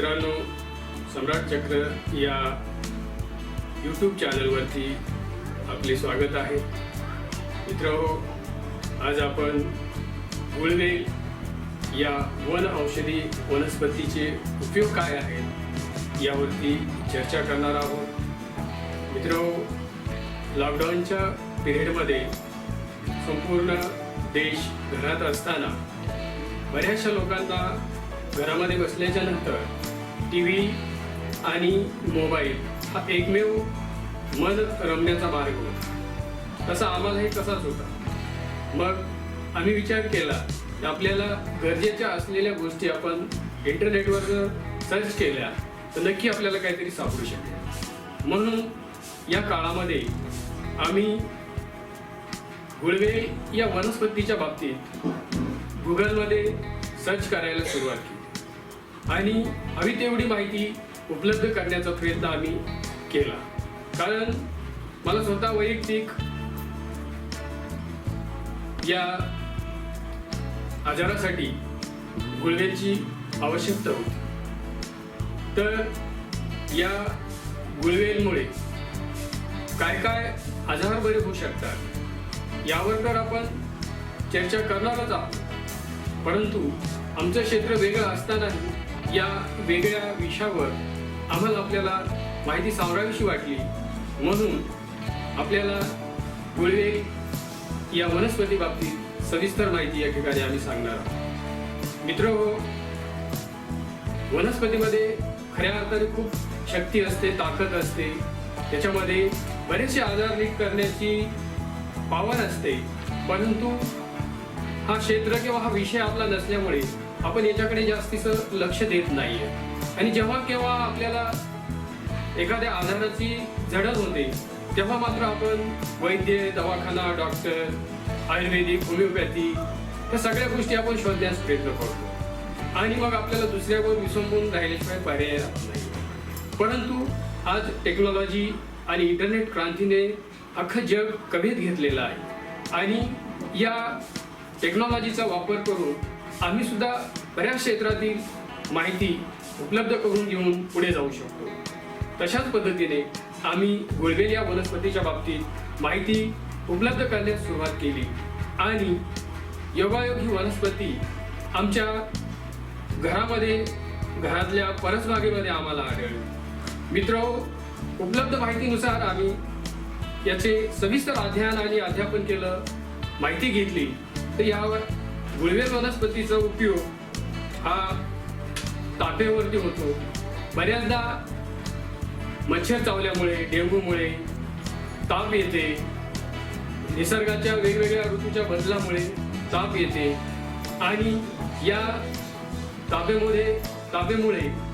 मित्रांनो सम्राट चक्र या यूट्यूब चॅनलवरती आपले स्वागत आहे. मित्र आज आपण गुळवेल या वन औषधी वनस्पतीचे उपयोग काय आहेत यावरती चर्चा करणार आहोत. मित्र लॉकडाऊनच्या पिरियडमध्ये संपूर्ण देश घरात असताना बऱ्याचशा लोकांना घरामध्ये बसल्याच्या नंतर टी व्ही आणि मोबाईल हा एकमेव मन रमण्याचा मार्ग होता. तसा आम्हालाही तसाच होता. मग आम्ही विचार केला की आपल्याला गरजेच्या असलेल्या गोष्टी आपण इंटरनेटवर जर सर्च केल्या तर नक्की आपल्याला काहीतरी सापडू शकेल. म्हणून या काळामध्ये आम्ही गुळवे या वनस्पतीच्या बाबतीत गुगलमध्ये सर्च करायला सुरुवात केली. आणि हवी तेवढी माहिती उपलब्ध करण्याचा प्रयत्न आम्ही केला. कारण मला स्वतः वैयक्तिक या आजारासाठी गुळव्याची आवश्यकता होती. तर या गुळवेलमुळे काय काय आजार बरे होऊ शकतात यावर तर आपण चर्चा करणारच आहोत. परंतु आमचं क्षेत्र वेगळं असतानाही या वेगळ्या विषयावर आम्हाला आपल्याला माहिती सावरावीशी वाटली. म्हणून आपल्याला गुळवे या वनस्पती बाबतीत सविस्तर माहिती या ठिकाणी आम्ही सांगणार आहोत. मित्र हो, वनस्पतीमध्ये खऱ्या अर्थाने खूप शक्ती असते ताकद असते. त्याच्यामध्ये बरेचसे आजार नीट करण्याची पावर असते. परंतु हा क्षेत्र किंवा हा विषय आपला नसल्यामुळे आपण याच्याकडे जास्तीचं लक्ष देत नाहीये. आणि जेव्हा केव्हा आपल्याला एखाद्या आजाराची जडण होते तेव्हा मात्र आपण वैद्य दवाखाना डॉक्टर आयुर्वेदिक होमिओपॅथी या सगळ्या गोष्टी आपण शोधण्यास प्रयत्न करतो. आणि मग आपल्याला दुसऱ्यावर विसंबून राहिल्याशिवाय पर्याय राहत नाही. परंतु आज टेक्नॉलॉजी आणि इंटरनेट क्रांतीने अख्खं जग कमीत घेतलेलं आहे. आणि या टेक्नॉलॉजीचा वापर करून आम्ही सुद्धा बऱ्याच क्षेत्रातील माहिती उपलब्ध करून घेऊन पुढे जाऊ शकतो. तशाच पद्धतीने आम्ही गुळवेल या वनस्पतीच्या बाबतीत माहिती उपलब्ध करण्यास सुरुवात केली. आणि योगायोग ही वनस्पती आमच्या घरामध्ये घरातल्या परसबागेमध्ये आम्हाला आढळली. मित्र उपलब्ध माहितीनुसार आम्ही याचे सविस्तर अध्ययन आणि अध्यापन केलं माहिती घेतली. तर यावर गुळवेल वनस्पतीचा उपयोग हा तापेवरती होतो. बऱ्याचदा मच्छर चावल्यामुळे डेंगूमुळे ताप येते. निसर्गाच्या वेगवेगळ्या ऋतूच्या बदलामुळे ताप येते. आणि या तापेमुळे तापेमुळे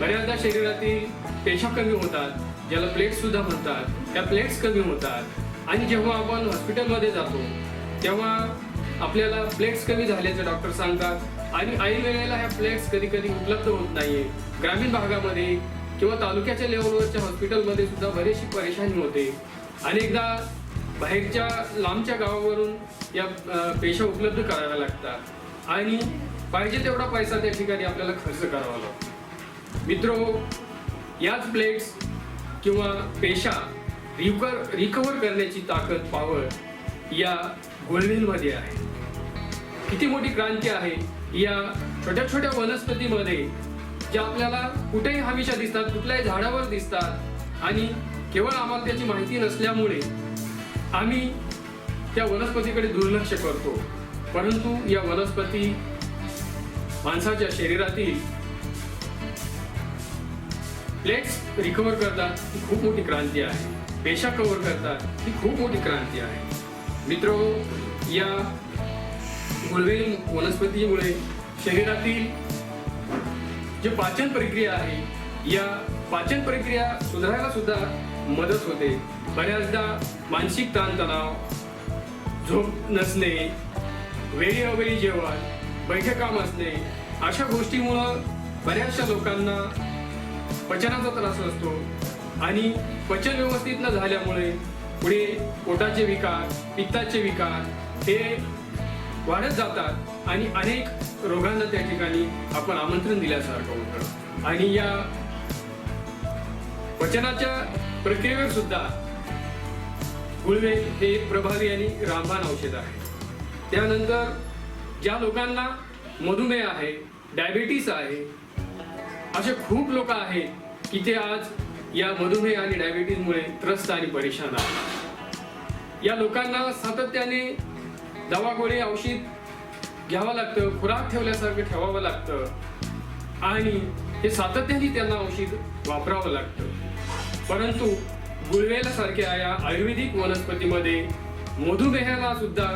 बऱ्याचदा शरीरातील पेशा कमी होतात ज्याला प्लेट्स सुद्धा म्हणतात. त्या प्लेट्स कमी होतात. आणि जेव्हा आपण हॉस्पिटलमध्ये जातो तेव्हा आपल्याला प्लेट्स कमी झाल्याचं डॉक्टर सांगतात. आणि ऐन वेळेला ह्या प्लेट्स कधी कधी उपलब्ध होत नाहीये. ग्रामीण भागामध्ये किंवा तालुक्याच्या लेवलवरच्या हॉस्पिटलमध्ये सुद्धा बरीचशी परेशानी होते. अनेकदा बाहेरच्या लांबच्या गावावरून या पेशा उपलब्ध कराव्या लागतात. आणि पाहिजे तेवढा पैसा त्या ठिकाणी आपल्याला खर्च करावा लागतो. मित्र याच प्लेट्स किंवा पेशा रिकर रिकवर करण्याची ताकद पावर या गुळवेलमध्ये आहे. किती मोठी क्रांती आहे या छोट्या छोट्या वनस्पतीमध्ये ज्या आपल्याला कुठेही हमेशा दिसतात कुठल्याही झाडावर दिसतात आणि केवळ आम्हाला त्याची माहिती नसल्यामुळे आम्ही त्या वनस्पतीकडे दुर्लक्ष करतो. परंतु या वनस्पती माणसाच्या शरीरातील प्लेट्स रिकवर करतात. ही खूप मोठी क्रांती आहे. पेशा कव्हर करतात. ही खूप मोठी क्रांती आहे. मित्र या गुळवेल वनस्पतीमुळे शरीरातील जे पाचन प्रक्रिया आहे या पाचन प्रक्रिया सुधारायला सुद्धा मदत होते. बऱ्याचदा मानसिक ताणतणाव झोप नसणे वेळी अवेळी जेवण बैठे काम असणे अशा गोष्टीमुळं बऱ्याचशा लोकांना पचनाचा त्रास असतो आणि पचन व्यवस्थित न झाल्यामुळे पुढे पोटाचे विकार पित्ताचे विकार हे वाढत जातात आणि अनेक रोगांना त्या ठिकाणी आपण आमंत्रण दिल्यासारखं होतं. आणि या वचनाच्या प्रक्रियेवर सुद्धा गुळवे हे प्रभावी आणि रामबाण औषध आहे. त्यानंतर ज्या लोकांना मधुमेह आहे डायबिटीस आहे असे खूप लोक आहेत की ते आज या मधुमेह आणि डायबिटीजमुळे त्रस्त आणि परेशान आहे. या लोकांना सातत्याने दवा गोळी औषध घ्यावं लागतं खुराक ठेवल्यासारखं ठेवावं लागतं आणि हे सातत्याने त्यांना औषध वापरावं लागतं. परंतु गुळवेला सारख्या या आयुर्वेदिक वनस्पतीमध्ये मधुमेहाला सुद्धा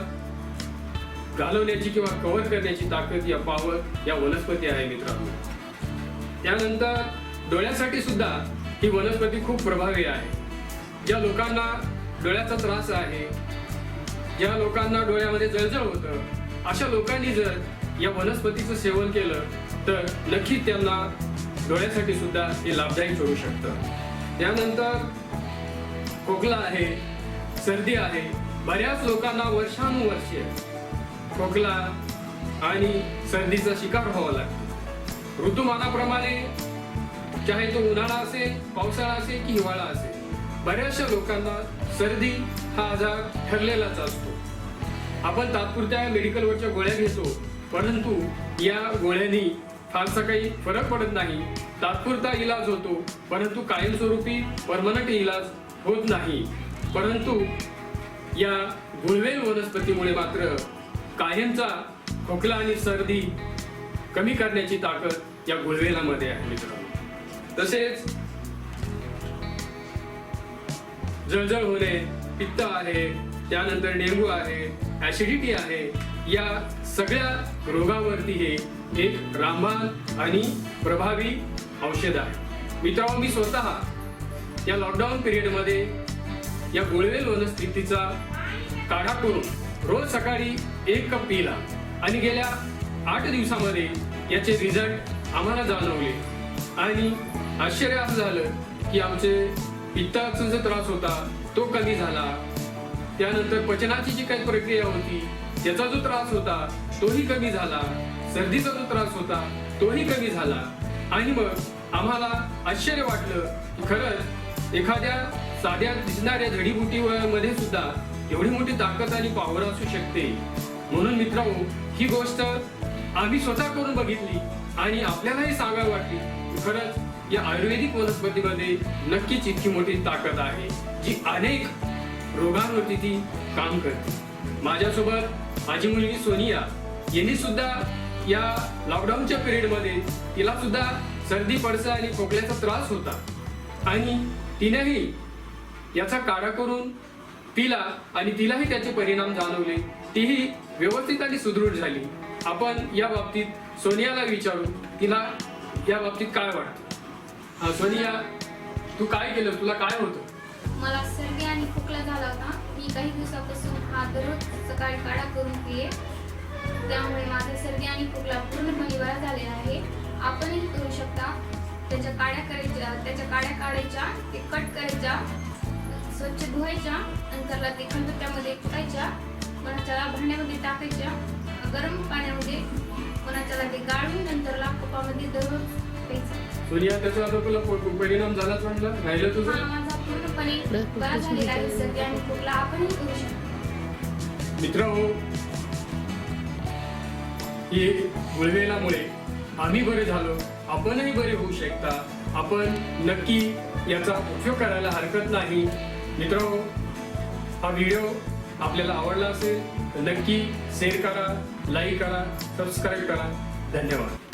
घालवण्याची किंवा कव्हर करण्याची ताकद या पावर या वनस्पती आहे मित्रांनो. त्यानंतर डोळ्यासाठी सुद्धा ही वनस्पती खूप प्रभावी आहे. ज्या लोकांना डोळ्याचा त्रास आहे. ज्या लोकांना डोळ्यामध्ये जळजळ होतं. अशा लोकांनी जर या वनस्पतीचं सेवन केलं तर नक्कीच त्यांना डोळ्यासाठी सुद्धा हे लाभदायी ठरू शकतं. त्यानंतर खोकला आहे सर्दी आहे. बऱ्याच लोकांना वर्षानुवर्षे खोकला आणि सर्दीचा शिकार व्हावा लागतो. ऋतुमानाप्रमाणे चाहे तो उन्हाळा असेल पावसाळा असेल की हिवाळा असेल बऱ्याचशा लोकांना सर्दी हा आजार ठरलेलाच असतो. आपण तात्पुरत्या मेडिकलवरच्या गोळ्या घेतो परंतु या गोळ्यांनी फारसा काही फरक पडत नाही. तात्पुरता इलाज होतो परंतु कायमस्वरूपी परमनंट इलाज होत नाही. परंतु या गुळवेल वनस्पतीमुळे मात्र कायमचा खोकला आणि सर्दी कमी करण्याची ताकद या गुळवेलामध्ये आहे मित्रांनो. तसेच जळजळ होणे पित्त आहे त्यानंतर डेंगू आहे ऍसिडिटी आहे या सगळ्या रोगावरती हे एक रामबाण आणि प्रभावी औषध आहे. मित्रांनो मी स्वतः या लॉकडाऊन पिरियडमध्ये या गुळवेल वनस्थितीचा काढा करून रोज सकाळी एक कप पिला आणि गेल्या आठ दिवसामध्ये याचे रिझल्ट आम्हाला जाणवले. आणि आश्चर्य असं झालं की आमचे पित्ताचा जो त्रास होता तो कमी झाला. त्यानंतर पचनाची जी काही प्रक्रिया होती त्याचा जो त्रास होता तोही कमी झाला. सर्दीचा जो त्रास होता तोही कमी झाला. आणि मग आम्हाला आश्चर्य वाटलं की खरंच एखाद्या साध्या दिसणाऱ्या जडीबुटीमध्ये सुद्धा एवढी मोठी ताकद आणि पॉवर असू शकते. म्हणून मित्रांनो ही गोष्ट आम्ही स्वतः करून बघितली आणि आपल्यालाही सांगायला वाटली. खरंच या आयुर्वेदिक वनस्पतीमध्ये नक्कीच इतकी मोठी ताकद आहे जी अनेक रोगांवरती ती काम करते. माझ्यासोबत माझी मुलगी सोनिया यांनी सुद्धा या लॉकडाऊनच्या पिरियडमध्ये तिला सुद्धा सर्दी पडसा आणि खोकल्याचा त्रास होता. आणि तिनेही याचा काढा करून तिला आणि तिलाही त्याचे परिणाम जाणवले. तीही व्यवस्थित आणि सुदृढ झाली. आपण या बाबतीत सोनियाला विचारू तिला या बाबतीत काय वाटतं? सोनिया तू काय केलं? तुला काय होतं? मला सर्दी आणि खोकला झाला होता. मी काही दिवसापासून हा दररोज सकाळी काढा करून पिये त्यामुळे माझा सर्दी आणि खोकला पूर्णपणे बरा झालेला आहे. आपणही करू शकता. त्याच्या काड्या करायच्या त्याच्या काड्या काढायच्या ते कट करायच्या स्वच्छ धुवायच्या नंतरला ते खलबत्त्यामध्ये कुटायच्या मनाच्या भांड्यामध्ये टाकायच्या. गरम पाण्यामध्ये कोणाच्याला ते गाळून नंतरला कपामध्ये दररोज प्यायचं. सोनिया त्याचा आता तुला प- परिणाम झालाच म्हटलं राहिलं हा तुझं? माझा पूर्णपणे बरा झालेला आहे. आणि खोकला आपणही करू शकता मित्रांनो ही. गुळवेलामुळे आम्ही बरे झालो. आपणही बरे होऊ शकता. आपण नक्की याचा उपयोग करायला हरकत नाही. मित्रांनो हा. व्हिडिओ आपल्याला आवडला असेल नक्की शेअर करा लाईक करा सबस्क्राईब करा. धन्यवाद.